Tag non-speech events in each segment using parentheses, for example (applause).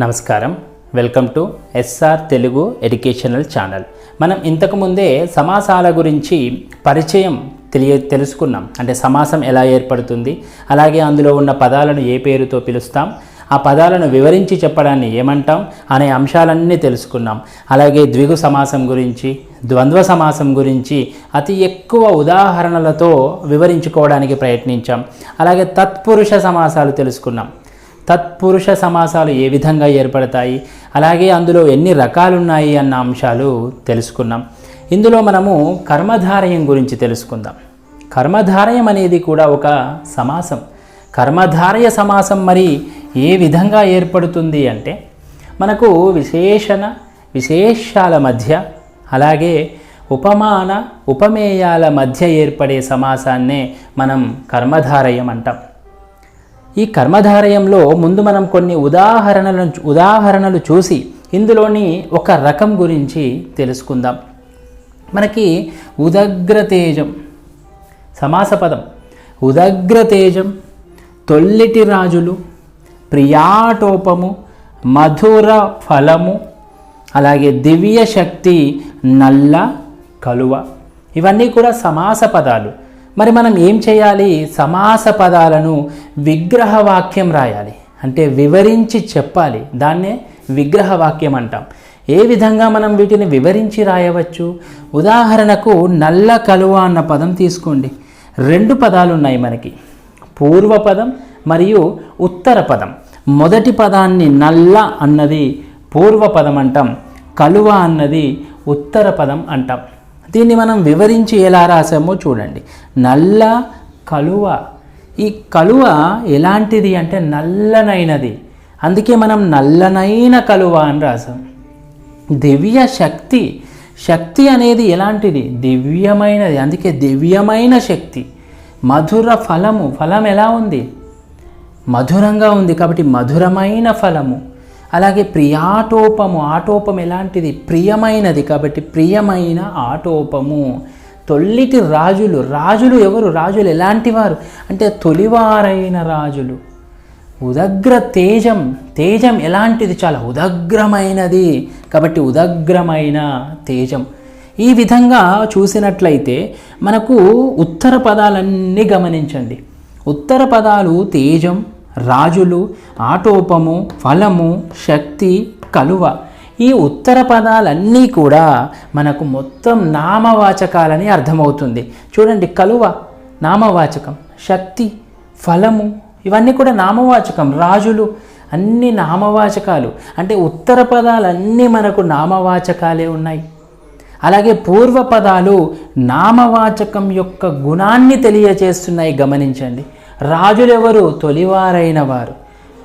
నమస్కారం. Welcome to SR Telugu educational channel. మనం ఇంతకుముందే సమాసాల గురించి పరిచయం తెలియ తెలుసుకున్నాం. అంటే సమాసం ఎలా ఏర్పడుతుంది అలాగే అందులో ఉన్న పదాలను ఏ పేరుతో పిలుస్తాం ఆ పదాలను వివరించి చెప్పడాన్ని ఏమంటాం అనే అంశాలన్నీ తెలుసుకున్నాం. అలాగే ద్విగు సమాసం గురించి ద్వంద్వ సమాసం గురించి అతి ఎక్కువ ఉదాహరణలతో వివరించుకోవడానికి ప్రయత్నించాం. అలాగే తత్పురుష సమాసాలు తెలుసుకున్నాం. తత్పురుష సమాసాలు ఏ విధంగా ఏర్పడతాయి? అలాగే అందులో ఎన్ని రకాలున్నాయి అన్న అంశాలు తెలుసుకున్నాం ఇందులో మనము కర్మధారయం గురించి తెలుసుకుందాం. కర్మధారయం అనేది కూడా ఒక సమాసం. కర్మధారయ సమాసం మరి ఏ విధంగా ఏర్పడుతుంది అంటే మనకు విశేషణ విశేషాల మధ్య అలాగే ఉపమాన ఉపమేయాల మధ్య ఏర్పడే సమాసాన్నే మనం కర్మధారయం అంటాం. ఈ కర్మధారయంలో ముందు మనం కొన్ని ఉదాహరణలను ఉదాహరణలు చూసి ఇందులోని ఒక రకం గురించి తెలుసుకుందాం. మనకి ఉదగ్రతేజం సమాసపదం. ఉదగ్రతేజం తొల్లిటి రాజులు ప్రియాటోపము మధుర ఫలము అలాగే దివ్య శక్తి నల్ల కలువ. ఇవన్నీ కూడా సమాస పదాలు మరి మనం ఏం చేయాలి? సమాస పదాలను విగ్రహవాక్యం రాయాలి. అంటే వివరించి చెప్పాలి. దాన్నే విగ్రహవాక్యం అంటాం. ఏ విధంగా మనం వీటిని వివరించి రాయవచ్చు? ఉదాహరణకు నల్ల కలువ అన్న పదం తీసుకోండి. రెండు పదాలు ఉన్నాయి మనకి పూర్వపదం మరియు ఉత్తర పదం. మొదటి పదాన్ని నల్ల అన్నది పూర్వపదం అంటాం. కలువ అన్నది ఉత్తర పదం అంటాం. దీన్ని మనం వివరించి ఎలా రాసామో చూడండి. నల్ల కలువ. ఈ కలువ ఎలాంటిది అంటే నల్లనైనది. అందుకే మనం నల్లనైన కలువ అని రాసాం దివ్య శక్తి. శక్తి అనేది ఎలాంటిది? దివ్యమైనది. అందుకే దివ్యమైన శక్తి. మధుర ఫలము. ఫలం ఎలా ఉంది? మధురంగా ఉంది కాబట్టి మధురమైన ఫలము. అలాగే ప్రియాటోపము. ఆటోపం ఎలాంటిది? ప్రియమైనది కాబట్టి ప్రియమైన ఆటోపము. తొల్లిటి రాజులు. రాజులు ఎవరు? రాజులు ఎలాంటి వారు అంటే తొలివారైన రాజులు. ఉదగ్ర తేజం. తేజం ఎలాంటిది? చాలా ఉదగ్రమైనది. కాబట్టి ఉదగ్రమైన తేజం. ఈ విధంగా చూసినట్లయితే మనకు ఉత్తర పదాలన్నీ గమనించండి. ఉత్తర పదాలు తేజం రాజులు ఆటోపము ఫలము శక్తి కలువ. ఈ ఉత్తర పదాలన్నీ కూడా మనకు మొత్తం నామవాచకాలని అర్థమవుతుంది. చూడండి కలువ నామవాచకం శక్తి ఫలము ఇవన్నీ కూడా నామవాచకం రాజులు అన్ని నామవాచకాలు. అంటే ఉత్తర పదాలన్నీ మనకు నామవాచకాలే ఉన్నాయి. అలాగే పూర్వ పదాలు నామవాచకం యొక్క గుణాన్ని తెలియజేస్తున్నాయి గమనించండి. రాజులెవరు? తొలివారైన వారు.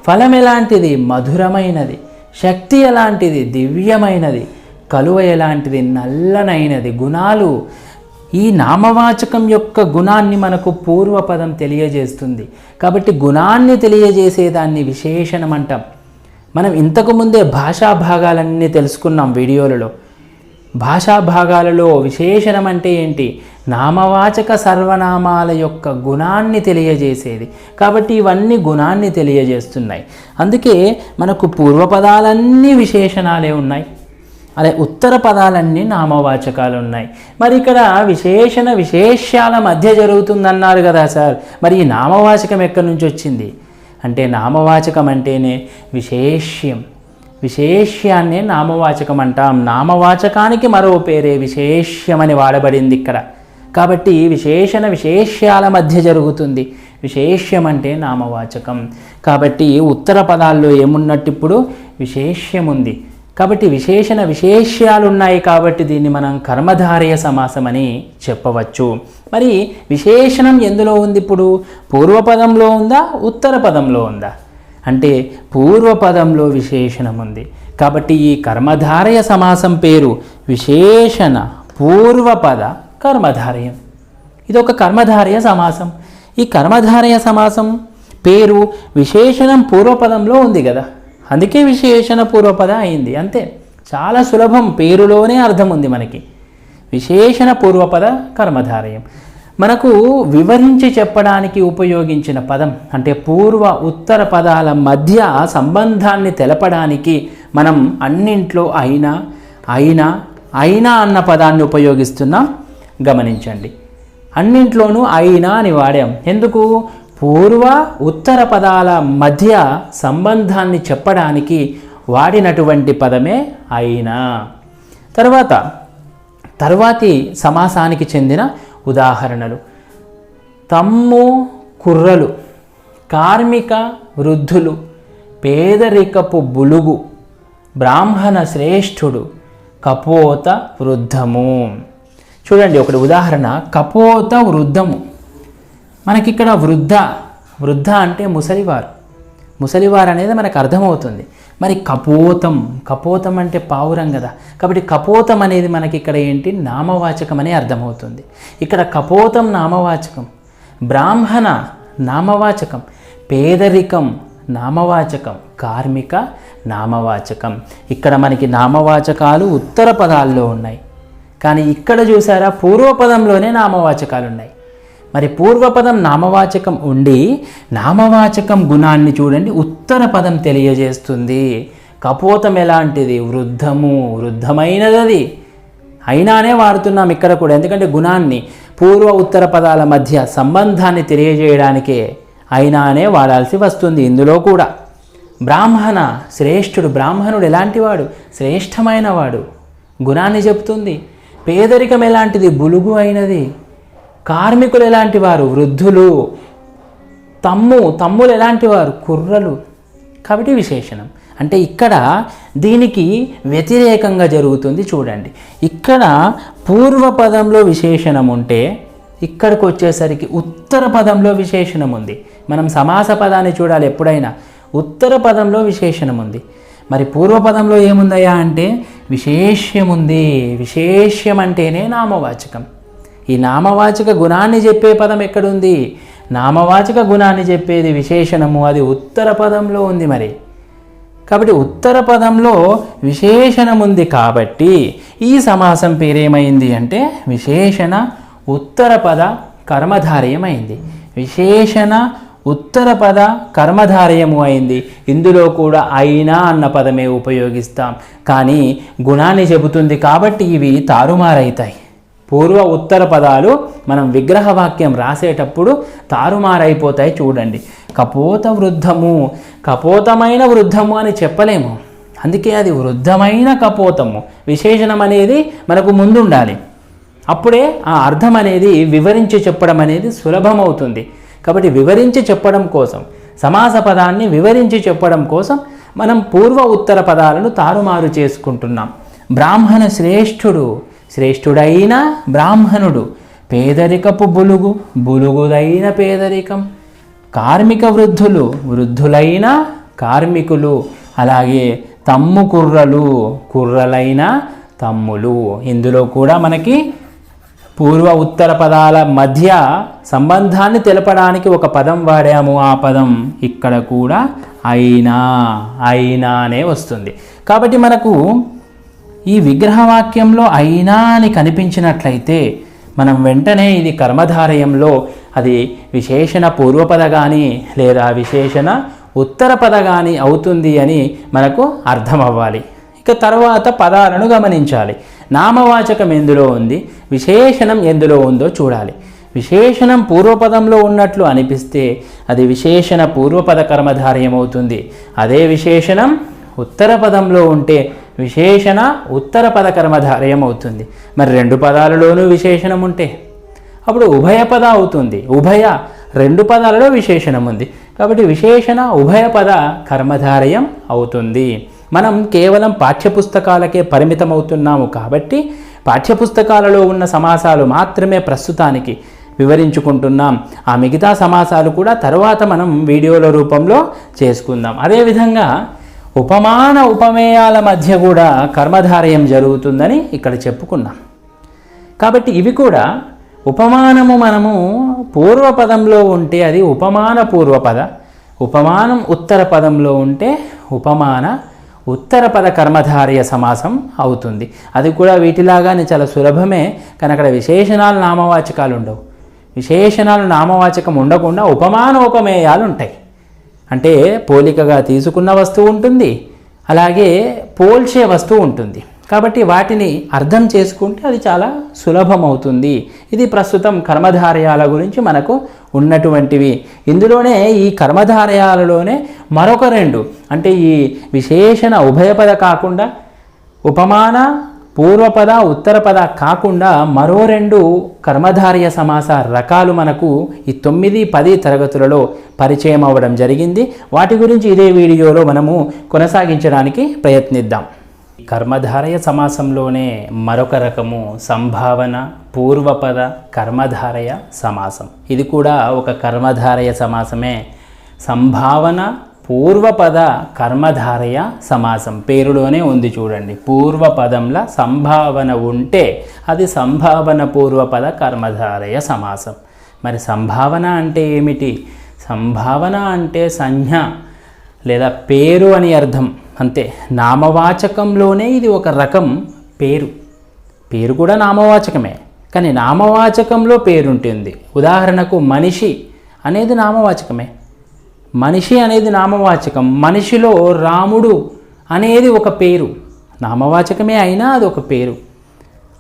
ఫలం ఎలాంటిది మధురమైనది. శక్తి ఎలాంటిది? దివ్యమైనది. కలువ ఎలాంటిది? నల్లనైనది. గుణాలు ఈ నామవాచకం యొక్క గుణాన్ని మనకు పూర్వపదం తెలియజేస్తుంది. కాబట్టి గుణాన్ని తెలియజేసేదాన్ని విశేషణం అంటాం మనం ఇంతకుముందే భాషా భాగాలన్నీ తెలుసుకున్నాం వీడియోలలో. భాషా భాగాలలో విశేషణం అంటే ఏంటి? నామవాచక సర్వనామాల యొక్క గుణాన్ని తెలియజేసేది. కాబట్టి ఇవన్నీ గుణాన్ని తెలియజేస్తున్నాయి. అందుకే మనకు పూర్వపదాలన్నీ విశేషణాలే ఉన్నాయి. అదే ఉత్తర పదాలన్నీ నామవాచకాలు ఉన్నాయి మరి ఇక్కడ విశేషణ విశేష్యాల మధ్య జరుగుతుందన్నారు కదా సార్. మరి ఈ నామవాచకం ఎక్కడి నుంచి వచ్చింది? అంటే నామవాచకం అంటేనే విశేష్యం. విశేష్యాన్నే నామవాచకం అంటాం. నామవాచకానికి మరో పేరే విశేష్యమని వాడబడింది ఇక్కడ. కాబట్టి విశేషణ విశేష్యాల మధ్య జరుగుతుంది. విశేష్యం అంటే నామవాచకం. కాబట్టి ఉత్తర పదాల్లో ఏమున్నట్టు ఇప్పుడు విశేష్యం ఉంది కాబట్టి విశేషణ విశేష్యాలు ఉన్నాయి కాబట్టి దీన్ని మనం కర్మధారయ సమాసం అని చెప్పవచ్చు. మరి విశేషణం ఎందులో ఉంది ఇప్పుడు పూర్వపదంలో ఉందా? ఉత్తర పదంలో ఉందా? అంటే పూర్వపదంలో విశేషణం ఉంది కాబట్టి ఈ కర్మధారయ సమాసం పేరు విశేషణ పూర్వపద కర్మధారయం. ఇది ఒక కర్మధారయ సమాసం. ఈ కర్మధారయ సమాసం పేరు విశేషణం పూర్వపదంలో ఉంది కదా. అందుకే విశేషణ పూర్వపద అయింది. అంతే. చాలా సులభం పేరులోనే అర్థం ఉంది మనకి. విశేషణ పూర్వపద కర్మధారయం. మనకు వివరించి చెప్పడానికి ఉపయోగించిన పదం అంటే పూర్వ ఉత్తర పదాల మధ్య సంబంధాన్ని తెలపడానికి మనం అన్నింట్లో అయినా అయినా అయినా అన్న పదాన్ని ఉపయోగిస్తున్నాం గమనించండి. అన్నింట్లోనూ అయినా అని వాడాం. ఎందుకు? పూర్వ ఉత్తర పదాల మధ్య సంబంధాన్ని చెప్పడానికి వాడినటువంటి పదమే అయినా. తర్వాత తర్వాతి సమాసానికి చెందిన ఉదాహరణలు. తమ్ము కుర్రలు కార్మిక వృద్ధులు పేదరికపు బులుగు బ్రాహ్మణ శ్రేష్ఠుడు కపోత వృద్ధము. చూడండి ఒకటి ఉదాహరణ కపోత వృద్ధము. మనకిక్కడ వృద్ధ వృద్ధ అంటే ముసలివారు. ముసలివారు అనేది మనకు అర్థమవుతుంది. మరి కపోతం కపోతం అంటే పావురం కదా. కాబట్టి కపోతం అనేది మనకి ఇక్కడ ఏంటి? నామవాచకం అనే అర్థమవుతుంది. ఇక్కడ కపోతం నామవాచకం. బ్రాహ్మణ నామవాచకం. పేదరికం నామవాచకం. కార్మిక నామవాచకం. ఇక్కడ మనకి నామవాచకాలు ఉత్తర పదాల్లో ఉన్నాయి. కానీ ఇక్కడ చూసారా పూర్వపదంలోనే నామవాచకాలు ఉన్నాయి మరి పూర్వపదం నామవాచకం ఉండి నామవాచకం గుణాన్ని చూడండి ఉత్తర పదం తెలియజేస్తుంది. కపోతం ఎలాంటిది? వృద్ధము వృద్ధమైనది అది అయినానే వాడుతున్నాం ఇక్కడ కూడా ఎందుకంటే గుణాన్ని పూర్వ ఉత్తర పదాల మధ్య సంబంధాన్ని తెలియజేయడానికే అయినానే వాడాల్సి వస్తుంది ఇందులో కూడా. బ్రాహ్మణ శ్రేష్ఠుడు బ్రాహ్మణుడు ఎలాంటివాడు? శ్రేష్టమైన వాడు గుణాన్ని చెప్తుంది. పేదరికం ఎలాంటిది? బులుగు అయినది. కార్మికులు ఎలాంటి వారు? వృద్ధులు. తమ్ము తమ్ములు ఎలాంటి వారు? కుర్రలు. కాబట్టి విశేషణం. అంటే ఇక్కడ దీనికి వ్యతిరేకంగా జరుగుతుంది చూడండి. ఇక్కడ పూర్వపదంలో విశేషణం ఉంటే ఇక్కడికి వచ్చేసరికి ఉత్తర పదంలో విశేషణం ఉంది. మనం సమాస పదాన్ని చూడాలి ఎప్పుడైనా. ఉత్తర పదంలో విశేషణం ఉంది. మరి పూర్వపదంలో ఏముందయ్యా అంటే విశేష్యముంది. విశేష్యం అంటేనే నామవాచకం. ఈ నామవాచక గుణాన్ని చెప్పే పదం ఎక్కడుంది? నామవాచక గుణాన్ని చెప్పేది విశేషణము. అది ఉత్తర పదంలో ఉంది మరి. కాబట్టి ఉత్తర పదంలో విశేషణం ఉంది కాబట్టి ఈ సమాసం పేరేమైంది అంటే విశేషణ ఉత్తర పద కర్మధారయమైంది. విశేషణ ఉత్తర పద కర్మధారయము అయింది. ఇందులో కూడా అయినా అన్న పదమే ఉపయోగిస్తాం. కానీ గుణాన్ని చెబుతుంది కాబట్టి ఇవి తారుమారైతాయి. పూర్వ ఉత్తర పదాలు మనం విగ్రహవాక్యం రాసేటప్పుడు తారుమారైపోతాయి చూడండి. కపోత వృద్ధము కపోతమైన వృద్ధము అని చెప్పలేము. అందుకే అది వృద్ధమైన కపోతము. విశేషణం అనేది మనకు ముందుండాలి. అప్పుడే ఆ అర్థం అనేది వివరించి చెప్పడం అనేది సులభమవుతుంది. కాబట్టి వివరించి చెప్పడం కోసం సమాస పదాన్ని వివరించి చెప్పడం కోసం మనం పూర్వ ఉత్తర పదాలను తారుమారు చేసుకుంటున్నాం. బ్రాహ్మణ శ్రేష్ఠుడు శ్రేష్ఠుడైన బ్రాహ్మణుడు పేదరికపు బులుగు బులుగుదైన పేదరికం కార్మిక వృద్ధులు వృద్ధులైన కార్మికులు అలాగే తమ్ము కుర్రలు కుర్రలైన తమ్ములు. ఇందులో కూడా మనకి పూర్వ ఉత్తర పదాల మధ్య సంబంధాన్ని తెలపడానికి ఒక పదం వాడాము. ఆ పదం ఇక్కడ కూడా అయినా అయినానే వస్తుంది. కాబట్టి మనకు ఈ విగ్రహవాక్యంలో అయినా అని కనిపించినట్లయితే మనం వెంటనే ఇది కర్మధారయంలో అది విశేషణ పూర్వపద కానీ లేదా విశేషణ ఉత్తర పద కానీ అవుతుంది అని మనకు అర్థమవ్వాలి. ఇక తర్వాత పదాలను గమనించాలి. నామవాచకం ఎందులో ఉంది? విశేషణం ఎందులో ఉందో చూడాలి. విశేషణం పూర్వపదంలో ఉన్నట్లు అనిపిస్తే అది విశేషణ పూర్వపద కర్మధార్యమవుతుంది. అదే విశేషణం ఉత్తర పదంలో ఉంటే విశేషణ ఉత్తర పద కర్మధారయం అవుతుంది మరి రెండు పదాలలోనూ విశేషణం ఉంటే? అప్పుడు ఉభయ పద అవుతుంది. ఉభయ రెండు పదాలలో విశేషణం ఉంది. కాబట్టి విశేషణ ఉభయ పద కర్మధారయం అవుతుంది. మనం కేవలం పాఠ్యపుస్తకాలకే పరిమితం అవుతున్నాము కాబట్టి పాఠ్యపుస్తకాలలో ఉన్న సమాసాలు మాత్రమే ప్రస్తుతానికి వివరించుకుంటున్నాం. ఆ మిగతా సమాసాలు కూడా తర్వాత మనం వీడియోల రూపంలో చేసుకుందాం. అదేవిధంగా ఉపమాన ఉపమేయాల మధ్య కూడా కర్మధారయం జరుగుతుందని ఇక్కడ చెప్పుకున్నాం. కాబట్టి ఇవి కూడా ఉపమానము మనము పూర్వపదంలో ఉంటే అది ఉపమాన పూర్వపద ఉపమానం ఉత్తర పదంలో ఉంటే ఉపమాన ఉత్తరపద కర్మధార్య కర్మధారయ సమాసం అవుతుంది. అది కూడా వీటిలాగానే చాలా సులభమే కానీ అక్కడ విశేషణాలు నామవాచకాలు ఉండవు. విశేషణాలు నామవాచకం ఉండకుండా ఉపమానోపమేయాలు ఉంటాయి అంటే పోలికగా తీసుకున్న వస్తువు ఉంటుంది అలాగే పోల్చే వస్తువు ఉంటుంది. కాబట్టి వాటిని అర్థం చేసుకుంటే అది చాలా సులభం అవుతుంది ఇది ప్రస్తుతం కర్మధారయాల గురించి మనకు ఉన్నటువంటివి. ఇందులోనే ఈ కర్మధారయాలలోనే మరొక రెండు. అంటే ఈ విశేషణ ఉభయపద కాకుండా ఉపమాన పూర్వపద ఉత్తరపద కాకుండా మరో రెండు కర్మధార్య సమాస రకాలు మనకు ఈ తొమ్మిది పది తరగతులలో పరిచయం అవ్వడం జరిగింది. వాటి గురించి ఇదే వీడియోలో మనము కొనసాగించడానికి ప్రయత్నిద్దాం. కర్మధారయ సమాసంలోనే మరొక రకము సంభావన పూర్వపద కర్మధారయ సమాసం. ఇది కూడా ఒక కర్మధారయ సమాసమే. సంభావన పూర్వపద కర్మధారయ సమాసం. పేరులోనే ఉంది చూడండి. పూర్వపదంలో సంభావన ఉంటే అది సంభావన పూర్వపద కర్మధారయ సమాసం. మరి సంభావన అంటే ఏమిటి? సంభావన అంటే సంజ్ఞ లేదా పేరు అని అర్థం. అంతే. నామవాచకంలోనే ఇది ఒక రకం పేరు. పేరు కూడా నామవాచకమే. కానీ నామవాచకంలో పేరుంటుంది. ఉదాహరణకు మనిషి అనేది నామవాచకమే. మనిషి అనేది నామవాచకం. మనిషిలో రాముడు అనేది ఒక పేరు. నామవాచకమే అయినా అది ఒక పేరు.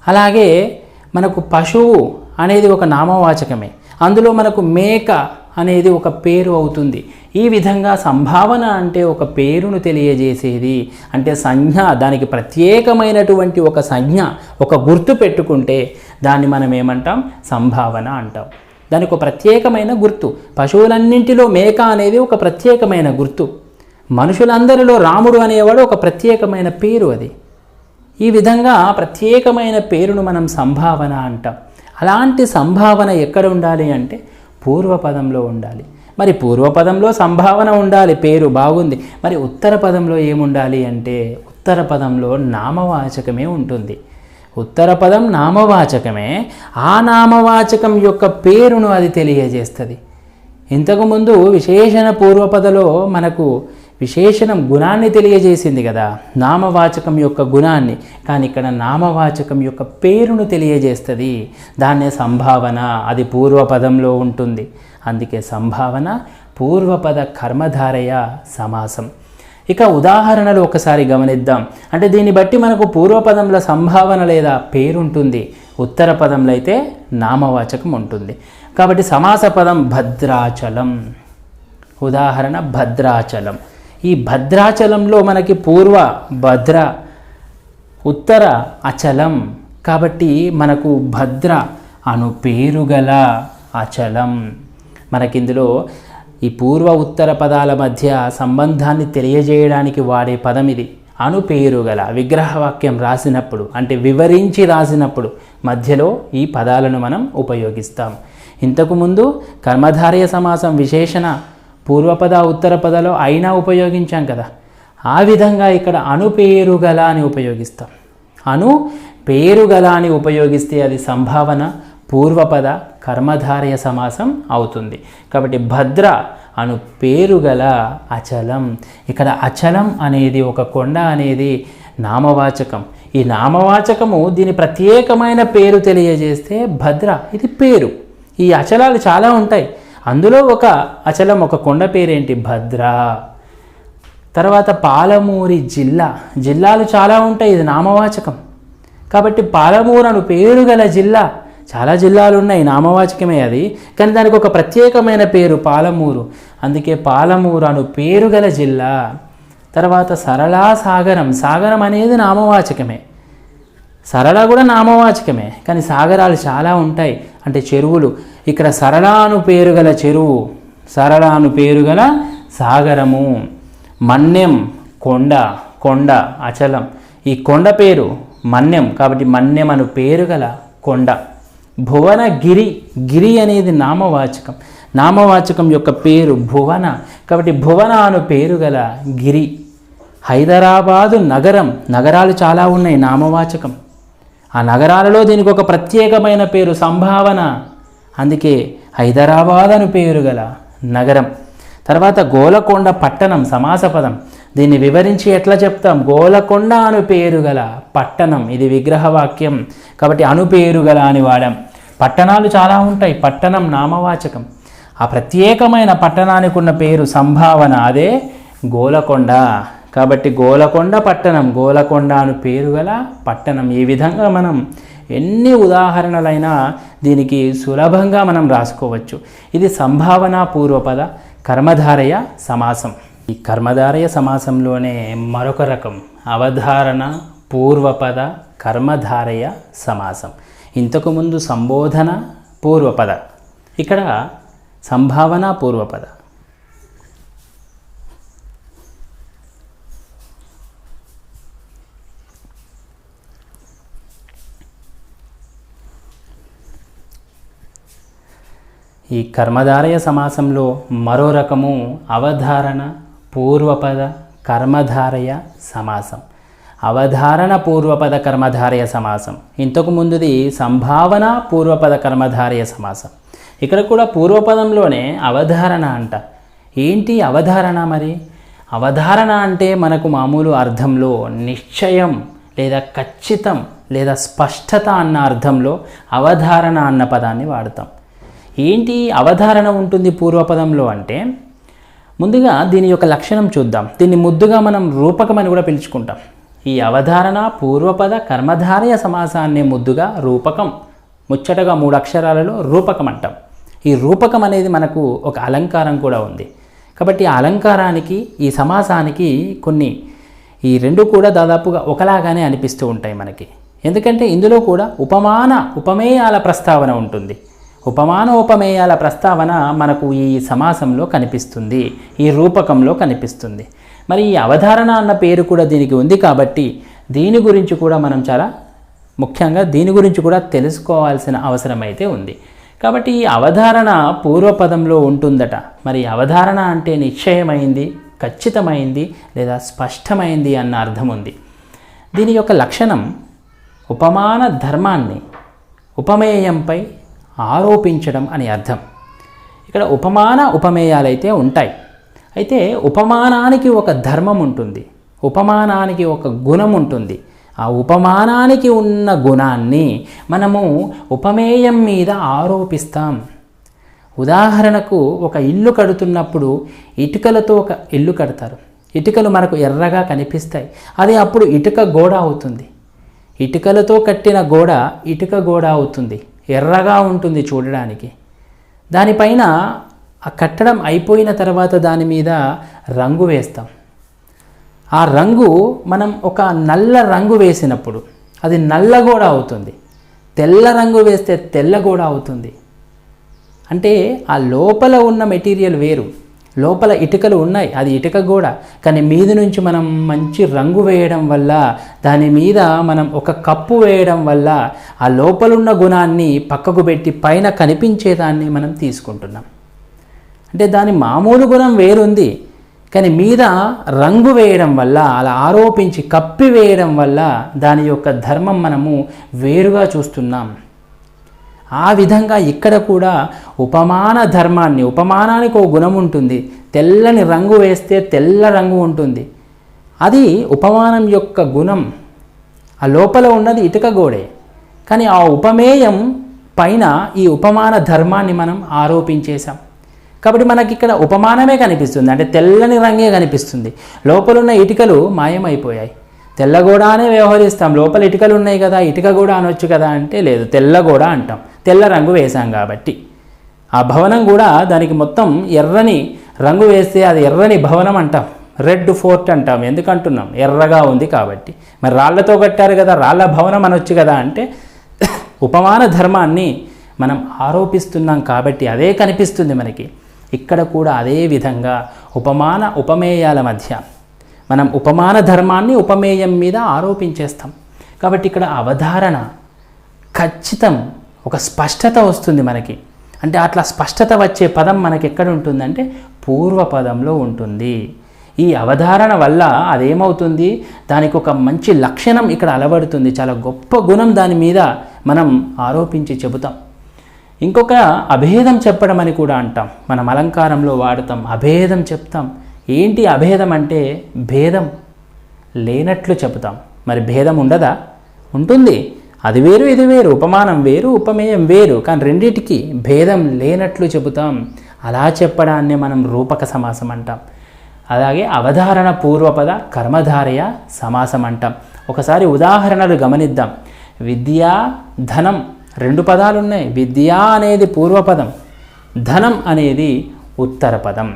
అలాగే మనకు పశువు అనేది ఒక నామవాచకమే. అందులో మనకు మేక అనేది ఒక పేరు అవుతుంది. ఈ విధంగా సంభావన అంటే ఒక పేరును తెలియజేసేది. అంటే సంజ్ఞ దానికి ప్రత్యేకమైనటువంటి ఒక సంజ్ఞ ఒక గుర్తు పెట్టుకుంటే దాన్ని మనం ఏమంటాం? సంభావన అంటాం. దానికి ఒక ప్రత్యేకమైన గుర్తు. పశువులన్నింటిలో మేక అనేది ఒక ప్రత్యేకమైన గుర్తు. మనుషులందరిలో రాముడు అనేవాడు ఒక ప్రత్యేకమైన పేరు అది. ఈ విధంగా ప్రత్యేకమైన పేరును మనం సంభావన అంటాం. అలాంటి సంభావన ఎక్కడ ఉండాలి అంటే పూర్వపదంలో ఉండాలి. మరి పూర్వపదంలో సంభావన ఉండాలి పేరు బాగుంది. మరి ఉత్తర పదంలో ఏముండాలి అంటే ఉత్తర పదంలో నామవాచకమే ఉంటుంది. ఉత్తర పదం నామవాచకమే ఆ నామవాచకం యొక్క పేరును అది తెలియజేస్తుంది. ఇంతకుముందు విశేషణ పూర్వపదలో మనకు విశేషణం గుణాన్ని తెలియజేసింది కదా. నామవాచకం యొక్క గుణాన్ని. కానీ ఇక్కడ నామవాచకం యొక్క పేరును తెలియజేస్తుంది. దాన్నే సంభావన. అది పూర్వపదంలో ఉంటుంది. అందుకే సంభావన పూర్వపద కర్మధారయ సమాసం. ఇక ఉదాహరణలు ఒకసారి గమనిద్దాం. అంటే దీన్ని బట్టి మనకు పూర్వపదంలో సంభావన లేదా పేరుంటుంది. ఉత్తర పదంలో అయితే నామవాచకం ఉంటుంది. కాబట్టి సమాస పదం భద్రాచలం. ఉదాహరణ భద్రాచలం. ఈ భద్రాచలంలో మనకి పూర్వ భద్ర ఉత్తర అచలం. కాబట్టి మనకు భద్ర అను పేరు గల అచలం. మనకిందులో ఈ పూర్వ ఉత్తర పదాల మధ్య సంబంధాన్ని తెలియజేయడానికి వాడే పదం ఇది. అను పేరు గల విగ్రహవాక్యం రాసినప్పుడు అంటే వివరించి రాసినప్పుడు మధ్యలో ఈ పదాలను మనం ఉపయోగిస్తాం. ఇంతకుముందు కర్మధారయ సమాసం విశేషణ పూర్వపద ఉత్తర పదలో అయినా ఉపయోగించాం కదా. ఆ విధంగా ఇక్కడ అను పేరు గల అని ఉపయోగిస్తాం. అను పేరు గల అని ఉపయోగిస్తే అది సంభావన పూర్వపద కర్మధారయ సమాసం అవుతుంది. కాబట్టి భద్ర అను పేరు గల అచలం. ఇక్కడ అచలం అనేది ఒక కొండ అనేది నామవాచకం. ఈ నామవాచకము దీని ప్రత్యేకమైన పేరు తెలియజేస్తే భద్ర ఇది పేరు. ఈ అచలాలు చాలా ఉంటాయి. అందులో ఒక అచలం ఒక కొండ పేరేంటి? భద్ర. తర్వాత పాలమూరి జిల్లా. జిల్లాలు చాలా ఉంటాయి ఇది నామవాచకం. కాబట్టి పాలమూరు అను పేరు గల జిల్లా చాలా జిల్లాలు ఉన్నాయి నామవాచకమే అది. కానీ దానికి ఒక ప్రత్యేకమైన పేరు పాలమూరు. అందుకే పాలమూరు అను పేరు గల జిల్లా. తర్వాత సరళా సాగరం సాగరం అనేది నామవాచకమే. సరళ కూడా నామవాచకమే కానీ సాగరాలు చాలా ఉంటాయి. అంటే చెరువులు. ఇక్కడ సరళాను పేరు గల చెరువు సరళాను పేరు గల సాగరము. మన్యం కొండ కొండ అచలం. ఈ కొండ పేరు మన్యం కాబట్టి మన్యం అను పేరు గల కొండ. భువన గిరి గిరి అనేది నామవాచకం. నామవాచకం యొక్క పేరు భువన కాబట్టి భువన అను పేరు గల గిరి. హైదరాబాదు నగరం నగరాలు చాలా ఉన్నాయి నామవాచకం. ఆ నగరాలలో దీనికి ఒక ప్రత్యేకమైన పేరు సంభావన. అందుకే హైదరాబాద్ అని పేరు గల నగరం. తర్వాత గోలకొండ పట్టణం సమాసపదం. దీన్ని వివరించి ఎట్లా చెప్తాం? గోలకొండ అను పేరు గల పట్టణం. ఇది విగ్రహవాక్యం. కాబట్టి అను పేరు గల అని వాడాం. పట్టణాలు చాలా ఉంటాయి. పట్టణం నామవాచకం. ఆ ప్రత్యేకమైన పట్టణానికి ఉన్న పేరు సంభావన. అదే గోలకొండ. కాబట్టి గోలకొండ పట్టణం గోలకొండ అను పేరు గల పట్టణం. ఈ విధంగా మనం ఎన్ని ఉదాహరణలైనా దీనికి సులభంగా మనం రాసుకోవచ్చు. ఇది సంభావన పూర్వపద కర్మధారయ సమాసం. ఈ కర్మధారయ సమాసంలోనే మరొక రకం అవధారణ పూర్వపద కర్మధారయ సమాసం. ఇంతకుముందు సంబోధన పూర్వపద. ఇక్కడ సంభావన పూర్వపద ఈ కర్మధారయ సమాసంలో మరో రకము అవధారణ పూర్వపద కర్మధారయ సమాసం. అవధారణ పూర్వపద కర్మధారయ సమాసం. ఇంతకు ముందుది సంభావన పూర్వపద కర్మధారయ సమాసం. ఇక్కడ కూడా పూర్వపదంలోనే అవధారణ అంట. ఏంటి అవధారణ మరి? అవధారణ అంటే మనకు మామూలు అర్థంలో నిశ్చయం లేదా ఖచ్చితం లేదా స్పష్టత అన్న అర్థంలో అవధారణ అన్న పదాన్ని వాడతాం. ఏంటి అవధారణ ఉంటుంది పూర్వపదంలో అంటే? ముందుగా దీని యొక్క లక్షణం చూద్దాం. దీన్ని ముద్దుగా మనం రూపకం అని కూడా పిలుచుకుంటాం. ఈ అవధారణ పూర్వపద కర్మధారయ సమాసాన్ని ముద్దుగా రూపకం. ముచ్చటగా మూడు అక్షరాలలో రూపకం అంటాం. ఈ రూపకం అనేది మనకు ఒక అలంకారం కూడా ఉంది. కాబట్టి ఆ అలంకారానికి ఈ సమాసానికి కొన్ని ఈ రెండు కూడా దాదాపుగా ఒకలాగానే అనిపిస్తూ ఉంటాయి మనకి. ఎందుకంటే ఇందులో కూడా ఉపమాన ఉపమేయాల ప్రస్తావన ఉంటుంది. ఉపమాన ఉపమేయాల ప్రస్తావన మనకు ఈ సమాసంలో కనిపిస్తుంది ఈ రూపకంలో కనిపిస్తుంది. మరి ఈ అవధారణ అన్న పేరు కూడా దీనికి ఉంది కాబట్టి దీని గురించి కూడా మనం చాలా ముఖ్యంగా దీని గురించి కూడా తెలుసుకోవాల్సిన అవసరం అయితే ఉంది. కాబట్టి ఈ అవధారణ పూర్వపదంలో ఉంటుందట. మరి అవధారణ అంటే నిశ్చయమైంది ఖచ్చితమైంది లేదా స్పష్టమైంది అన్న అర్థం ఉంది. దీని యొక్క లక్షణం ఉపమాన ధర్మాన్ని ఉపమేయంపై ఆరోపించడం అని అర్థం. ఇక్కడ ఉపమాన ఉపమేయాలైతే ఉంటాయి. అయితే ఉపమానానికి ఒక ధర్మం ఉంటుంది. ఉపమానానికి ఒక గుణం ఉంటుంది. ఆ ఉపమానానికి ఉన్న గుణాన్ని మనము ఉపమేయం మీద ఆరోపిస్తాం. ఉదాహరణకు ఒక ఇల్లు కడుతున్నప్పుడు ఇటుకలతో ఒక ఇల్లు కడతారు. ఇటుకలు మనకు ఎర్రగా కనిపిస్తాయి. అది అప్పుడు ఇటుక గోడ అవుతుంది. ఇటుకలతో కట్టిన గోడ ఇటుక గోడ అవుతుంది. ఎర్రగా ఉంటుంది చూడడానికి. దానిపైన ఆ కట్టడం అయిపోయిన తర్వాత దాని మీద రంగు వేస్తాం. ఆ రంగు మనం ఒక నల్ల రంగు వేసినప్పుడు అది నల్ల కూడా అవుతుంది. తెల్ల రంగు వేస్తే తెల్ల కూడా అవుతుంది. అంటే ఆ లోపల ఉన్న మెటీరియల్ వేరు. లోపల ఇటుకలు ఉన్నాయి అది ఇటుక గోడ. కానీ మీది నుంచి మనం మంచి రంగు వేయడం వల్ల దాని మీద మనం ఒక కప్పు వేయడం వల్ల ఆ లోపలున్న గుణాన్ని పక్కకు పెట్టి పైన కనిపించేదాన్ని మనం తీసుకుంటున్నాం. అంటే దాని మామూలు గుణం వేరుంది. కానీ మీద రంగు వేయడం వల్ల అలా ఆరోపించి కప్పి వేయడం వల్ల దాని యొక్క ధర్మం మనము వేరుగా చూస్తున్నాం. ఆ విధంగా ఇక్కడ కూడా ఉపమాన ధర్మాన్ని ఉపమానానికి ఓ గుణం ఉంటుంది. తెల్లని రంగు వేస్తే తెల్ల రంగు ఉంటుంది. అది ఉపమానం యొక్క గుణం. ఆ లోపల ఉన్నది ఇటుక గోడే. కానీ ఆ ఉపమేయం పైన ఈ ఉపమాన ధర్మాన్ని మనం ఆరోపించేశాం. కాబట్టి మనకి ఇక్కడ ఉపమానమే కనిపిస్తుంది. అంటే తెల్లని రంగే కనిపిస్తుంది. లోపలున్న ఇటుకలు మాయమైపోయాయి. తెల్లగోడ అనే వ్యవహరిస్తాం. లోపల ఇటుకలు ఉన్నాయి కదా ఇటుక కూడా అనొచ్చు కదా అంటే లేదు. తెల్లగోడ అంటాం. తెల్ల రంగు వేశాం కాబట్టి. ఆ భవనం కూడా దానికి మొత్తం ఎర్రని రంగు వేస్తే అది ఎర్రని భవనం అంటాం. రెడ్ ఫోర్ట్ అంటాం. ఎందుకంటున్నాం? ఎర్రగా ఉంది కాబట్టి. మరి రాళ్ళతో కట్టారు కదా రాళ్ళ భవనం అనొచ్చు కదా అంటే (coughs) ఉపమాన ధర్మాన్ని మనం ఆరోపిస్తున్నాం కాబట్టి అదే కనిపిస్తుంది మనకి. ఇక్కడ కూడా అదే విధంగా ఉపమాన ఉపమేయాల మధ్య మనం ఉపమాన ధర్మాన్ని ఉపమేయం మీద ఆరోపించేస్తాం. కాబట్టి ఇక్కడ అవధారణ ఖచ్చితం ఒక స్పష్టత వస్తుంది మనకి. అంటే అట్లా స్పష్టత వచ్చే పదం మనకి ఎక్కడ ఉంటుందంటే పూర్వపదంలో ఉంటుంది. ఈ అవధారణ వల్ల అదేమవుతుంది? దానికి ఒక మంచి లక్షణం ఇక్కడ అలవడుతుంది. చాలా గొప్ప గుణం దాని మీద మనం ఆరోపించి చెబుతాం. ఇంకొక అభేదం చెప్పడం అని కూడా అంటాం. మనం అలంకారంలో వాడతాం అభేదం చెప్తాం. ఏంటి అభేదం అంటే భేదం లేనట్లు చెబుతాం. మరి భేదం ఉండదా? ఉంటుంది. అది వేరు ఇది వేరు ఉపమానం వేరు ఉపమేయం వేరు కానీ రెండిటికి భేదం లేనట్లు చెబుతాం. అలా చెప్పడాన్ని మనం రూపక సమాసం అంటాం. అలాగే అవధారణ పూర్వపద కర్మధారయ సమాసం అంటాం. ఒకసారి ఉదాహరణలు గమనిద్దాం. విద్యా ధనం రెండు పదాలు ఉన్నాయి విద్య అనేది పూర్వపదం ధనం అనేది ఉత్తర పదం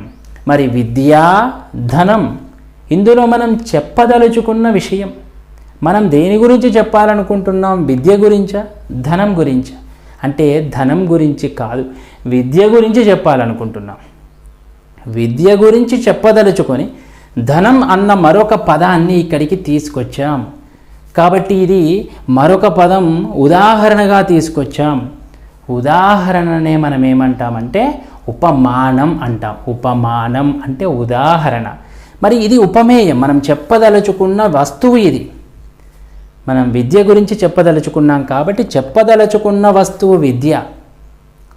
మరి విద్యా ధనం ఇందులో మనం చెప్పదలుచుకున్న విషయం మనం దేని గురించి చెప్పాలనుకుంటున్నాం? విద్య గురించా? ధనం గురించా? అంటే ధనం గురించి కాదు విద్య గురించి చెప్పాలనుకుంటున్నాం. విద్య గురించి చెప్పదలుచుకొని ధనం అన్న మరొక పదాన్ని ఇక్కడికి తీసుకొచ్చాం. కాబట్టి ఇది మరొక పదం ఉదాహరణగా తీసుకొచ్చాం. ఉదాహరణనే మనం ఏమంటామంటే ఉపమానం అంటాం. ఉపమానం అంటే ఉదాహరణ. మరి ఇది ఉపమేయం. మనం చెప్పదలుచుకున్న వస్తువు ఇది. మనం విద్య గురించి చెప్పదలుచుకున్నాం కాబట్టి చెప్పదలుచుకున్న వస్తువు విద్య.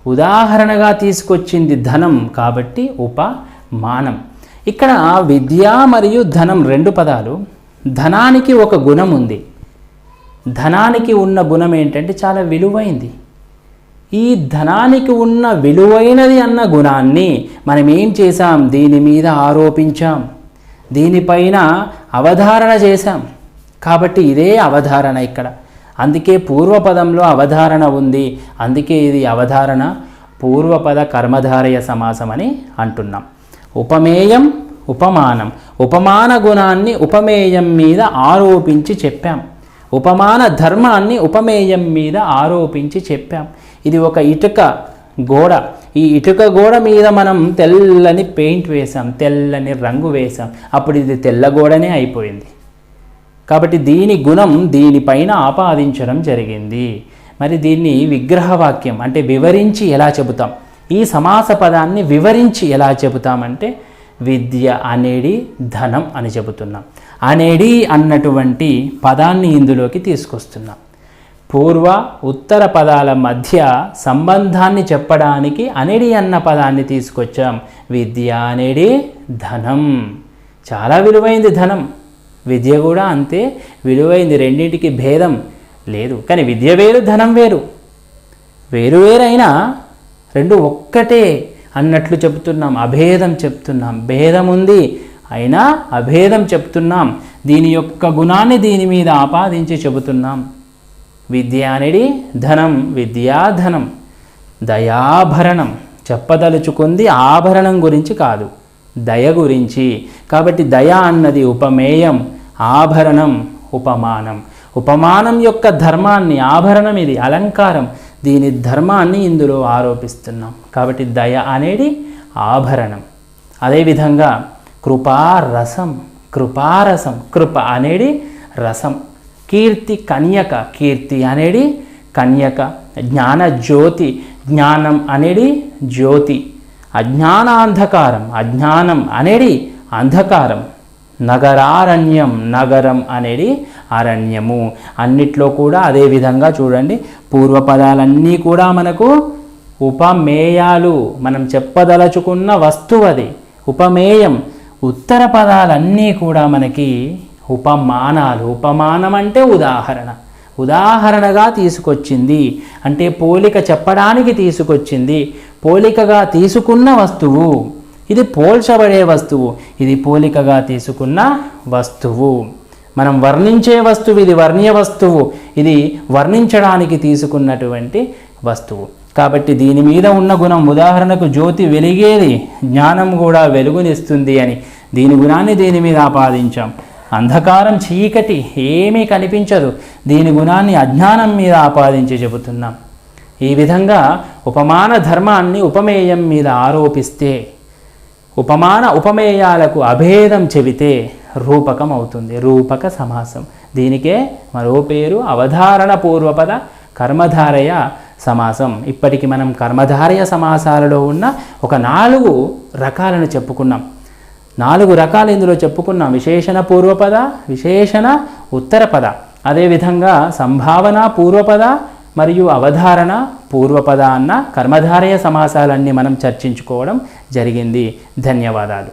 ఉదాహరణగా తీసుకొచ్చింది ధనం కాబట్టి ఉపమానం. ఇక్కడ విద్య మరియు ధనం రెండు పదాలు. ధనానికి ఒక గుణం ఉంది. ధనానికి ఉన్న గుణం ఏంటంటే చాలా విలువైంది. ఈ ధనానికి ఉన్న విలువైనది అన్న గుణాన్ని మనం ఏం చేశాం? దీని మీద ఆరోపించాం. దీనిపైన అవధారణ చేశాం. కాబట్టి ఇదే అవధారణ ఇక్కడ. అందుకే పూర్వపదంలో అవధారణ ఉంది. అందుకే ఇది అవధారణ పూర్వపద కర్మధారయ సమాసం అని అంటున్నాం. ఉపమేయం ఉపమానం. ఉపమాన గుణాన్ని ఉపమేయం మీద ఆరోపించి చెప్పాం. ఉపమాన ధర్మాన్ని ఉపమేయం మీద ఆరోపించి చెప్పాం. ఇది ఒక ఇటుక గోడ. ఈ ఇటుక గోడ మీద మనం తెల్లని పెయింట్ వేసాం తెల్లని రంగు వేసాం అప్పుడు ఇది తెల్ల గోడనే అయిపోయింది. కాబట్టి దీని గుణం దీనిపైన ఆపాదించడం జరిగింది. మరి దీన్ని విగ్రహవాక్యం అంటే వివరించి ఎలా చెబుతాం? ఈ సమాస పదాన్ని వివరించి ఎలా చెబుతామంటే విద్య అనేది ధనం అని చెబుతున్నాం. అనేది అన్నటువంటి పదాన్ని ఇందులోకి తీసుకొస్తున్నాం. పూర్వ ఉత్తర పదాల మధ్య సంబంధాన్ని చెప్పడానికి అనేది అన్న పదాన్ని తీసుకొచ్చాం. విద్య అనేది ధనం. చాలా విలువైంది ధనం. విద్య కూడా అంతే. విలువైంది రెండింటికి భేదం లేదు. కానీ విద్య వేరు ధనం వేరు. వేరు వేరైనా రెండు ఒక్కటే అన్నట్లు చెప్తున్నాం. అభేదం చెప్తున్నాం. భేదం ఉంది అయినా అభేదం చెప్తున్నాం. దీని యొక్క గుణాన్ని దీని మీద ఆపాదించి చెబుతున్నాం. విద్య అనేది ధనం విద్యాధనం దయాభరణం. చెప్పదలుచుకుంది ఆభరణం గురించి కాదు. దయ గురించి. కాబట్టి దయ అన్నది ఉపమేయం. ఆభరణం ఉపమానం. ఉపమానం యొక్క ధర్మాన్ని ఆభరణం ఇది అలంకారం. దీని ధర్మాన్ని ఇందులో ఆరోపిస్తున్నాం. కాబట్టి దయ అనేది ఆభరణం. అదేవిధంగా కృపారసం కృపారసం కృప అనేది రసం. కీర్తి కన్యక కీర్తి అనేది కన్యక. జ్ఞాన జ్యోతి జ్ఞానం అనేది జ్యోతి. అజ్ఞానాంధకారం అజ్ఞానం అనేది అంధకారం. నగరారణ్యం నగరం అనేది అరణ్యము. అన్నిట్లో కూడా అదే విధంగా చూడండి. పూర్వపదాలన్నీ కూడా మనకు ఉపమేయాలు మనం చెప్పదలుచుకున్న వస్తువు అది. ఉపమేయం. ఉత్తర పదాలన్నీ కూడా మనకి ఉపమానాలు. ఉపమానం అంటే ఉదాహరణ. ఉదాహరణగా తీసుకొచ్చింది. అంటే పోలిక చెప్పడానికి తీసుకొచ్చింది. పోలికగా తీసుకున్న వస్తువు. ఇది పోల్చబడే వస్తువు. ఇది పోలికగా తీసుకున్న వస్తువు. మనం వర్ణించే వస్తువు ఇది వర్ణ్య వస్తువు. ఇది వర్ణించడానికి తీసుకున్నటువంటి వస్తువు. కాబట్టి దీని మీద ఉన్న గుణం ఉదాహరణకు జ్యోతి వెలిగేది జ్ఞానం కూడా వెలుగునిస్తుంది అని. దీని గుణాన్ని దీని మీద ఆపాదించాం. అంధకారం చీకటి ఏమీ కనిపించదు. దీని గుణాన్ని అజ్ఞానం మీద ఆపాదించి చెబుతున్నాం. ఈ విధంగా ఉపమాన ధర్మాన్ని ఉపమేయం మీద ఆరోపిస్తే ఉపమాన ఉపమేయాలకు అభేదం చెబితే రూపకం అవుతుంది రూపక సమాసం. దీనికే మరో పేరు అవధారణ పూర్వపద కర్మధారయ సమాసం. ఇప్పటికి మనం కర్మధారయ సమాసాలలో ఉన్న ఒక నాలుగు రకాలను చెప్పుకున్నాం. నాలుగు రకాలు ఇందులో చెప్పుకున్నాం. విశేషణ పూర్వపద విశేషణ ఉత్తర పద అదేవిధంగా సంభావన పూర్వపద మరియు అవధారణ పూర్వపద అన్న కర్మధారయ సమాసాలన్నీ మనం చర్చించుకోవడం జరిగింది. ధన్యవాదాలు.